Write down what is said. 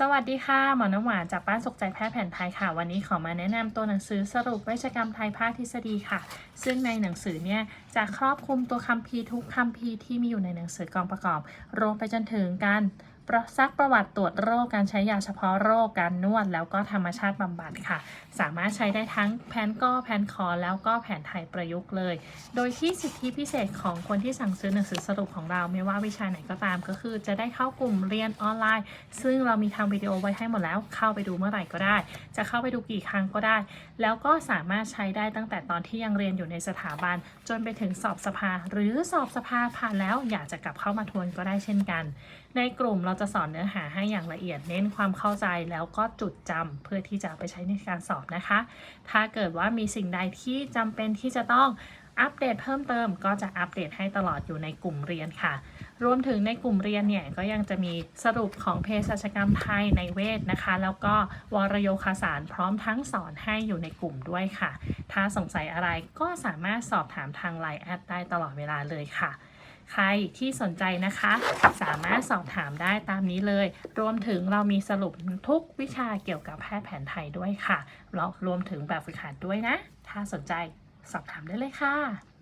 สวัสดีค่ะ หมอน้ำหวานจากบ้านสุขใจแพทย์แผนไทยค่ะ วันนี้ขอมาแนะนำตัวหนังสือสรุปเวชกรรมไทยภาคทฤษฎีค่ะ ซึ่งในหนังสือเนี่ยจะครอบคลุมตัวคัมภีร์ทุกคัมภีร์ที่มีอยู่ในหนังสือกองประกอบ รวมไปจนถึงการ ซักประวัติตรวจโรคการใช้ยาเฉพาะโรคการนวด แล้วก็ธรรมชาติบำบัดค่ะ สามารถใช้ได้ทั้งแผนก้อแผนคอแล้วก็แผนไทยประยุกต์เลย โดยที่สิทธิพิเศษของคนที่สั่งซื้อหนังสือสรุปของเราไม่ว่าวิชาไหนก็ตามก็คือ จะได้เข้ากลุ่มเรียนออนไลน์ ซึ่งเรามีทำวิดีโอไว้ให้หมดแล้ว เข้าไปดูเมื่อไหร่ก็ได้ จะเข้าไปดูกี่ครั้งก็ได้ แล้วก็สามารถใช้ได้ตั้งแต่ตอนที่ยังเรียนอยู่ในสถาบัน จนไปถึงสอบสภา หรือสอบสภาผ่านแล้วอยากจะกลับเข้ามาทวนก็ได้เช่นกัน ในกลุ่มเราจะสอนเนื้อหาให้อย่างละเอียดเน้นความเข้าใจแล้วก็จุดจำเพื่อที่จะไปใช้ในการสอบนะคะ ถ้าเกิดว่ามีสิ่งใดที่จำเป็นที่จะต้องอัปเดตเพิ่มเติมก็จะอัปเดตให้ตลอดอยู่ในกลุ่มเรียนค่ะ รวมถึงในกลุ่มเรียนเนี่ยก็ยังจะมีสรุปของเภสัชกรรมไทยในเวทนะคะ แล้วก็วรโยคสารพร้อมทั้งสอนให้อยู่ในกลุ่มด้วยค่ะ ถ้าสงสัยอะไรก็สามารถสอบถามทางไลน์แอดได้ตลอดเวลาเลยค่ะ ใครที่สนใจนะคะ สามารถสอบถามได้ตามนี้เลย รวมถึงเรามีสรุปทุกวิชาเกี่ยวกับแพทย์แผนไทยด้วยค่ะแล้วรวมถึงแบบฝึกหัดด้วยนะ ถ้าสนใจสอบถามได้เลยค่ะ